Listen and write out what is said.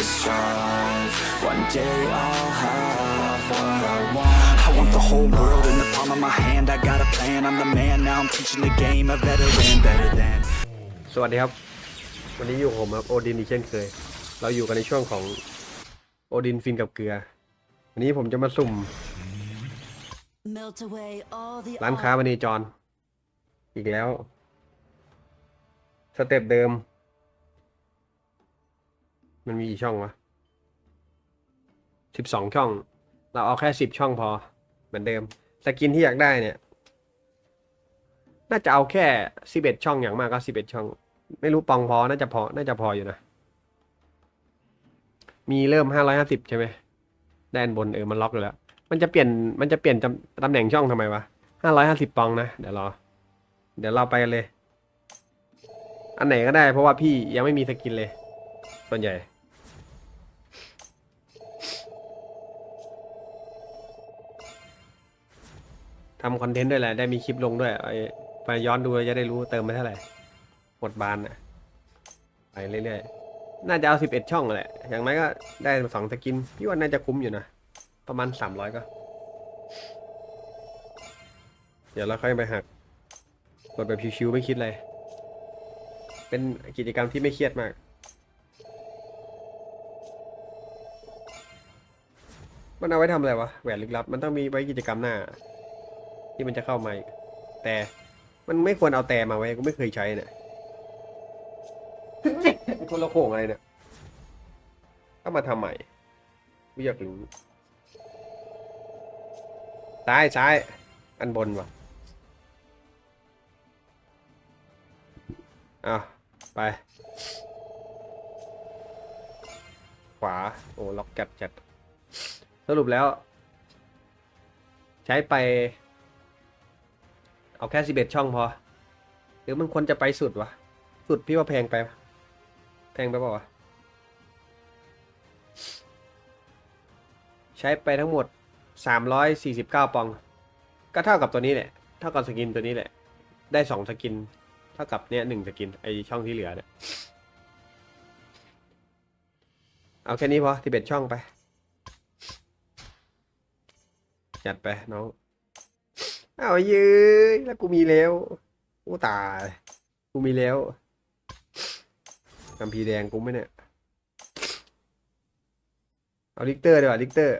to strive. One day I'll have what I want. I want the whole world in the palm of my hand. I got a plan, I'm the man. Now I'm teaching the game, a veteran, better than. สวัสดีครับ วันนี้อยู่ผมครับโอดินอีกเช่นเคย เราอยู่กันในช่วงของโอดินฟินกับเกลือ วันนี้ผมจะมาสุ่ม Melt away all the ร้านค้าบันีจรอีกแล้ว สเต็ปเดิม มันมีกี่ช่องวะสิบสองช่อง เราเอาแค่สิบช่องพอ เหมือนเดิม สกินที่อยากได้เนี่ย น่าจะเอาแค่สิบเอ็ดช่องอย่างมากก็สิบเอ็ดช่อง ไม่รู้ปองพอ น่าจะพอ น่าจะพออยู่นะ มีเริ่มห้าร้อยห้าสิบใช่ไหมด้านบนเออมันล็อกอยู่แล้ว มันจะเปลี่ยน มันจะเปลี่ยนตำตำแหน่งช่องทำไมวะห้าร้อยห้าสิบปองนะ เดี๋ยวรอ เดี๋ยวเราไปกันเลย อันไหนก็ได้เพราะว่าพี่ยังไม่มีสกินเลย ส่วนใหญ่ ทำคอนเทนต์ด้วยแหละได้มีคลิปลงด้วยไอ้ไปย้อนดูจะได้รู้เติมไปเท่าไหร่หมดบานอะไปเรื่อยๆน่าจะเอาสิบเอ็ดช่องแหละอย่างน้อยก็ได้สองสกินพี่ว่าน่าจะคุ้มอยู่นะประมาณสามร้อยก็ เดี๋ยวเราค่อยไปหักกดแบบชิวๆไม่คิดเลยเป็นกิจกรรมที่ไม่เครียดมากมันเอาไว้ทำอะไรวะแหวนลึกลับ มันต้องมีไว้กิจกรรมหน้า ที่มันจะเข้ามาแต่มันไม่ควรเอาแต่มาไว้กูไม่เคยใช้เนี่ยคนละโขงอะไรเนี่ยก็มาทำใหม่กูอยากรู้ซ้ายซ้ายอันบนวะอะไป ขวา โอ้ล็อกจัดจัด สรุปแล้ว ใช้ไป เอาแค่สิบเอ็ดช่องพอ หรือมันควรจะไปสุดวะ สุดพี่ว่าแพงไป แพงไปเปล่าวะ ใช้ไปทั้งหมดสามร้อยสี่สิบเก้าปอง ก็เท่ากับตัวนี้แหละ เท่ากับสกินตัวนี้แหละ ได้สองสกิน เท่ากับเนี้ยหนึ่งสกิน ไอช่องที่เหลือเนี่ย เอาแค่นี้พอที่เบ็ดช่องไป จัดไปน้อง อ้าวเยืยแล้วกูมีแล้วกูตาย กูมีแล้วกำพีแดงกูไหมเนี่ย เอาลิกเตอร์ดีกว่าลิกเตอร์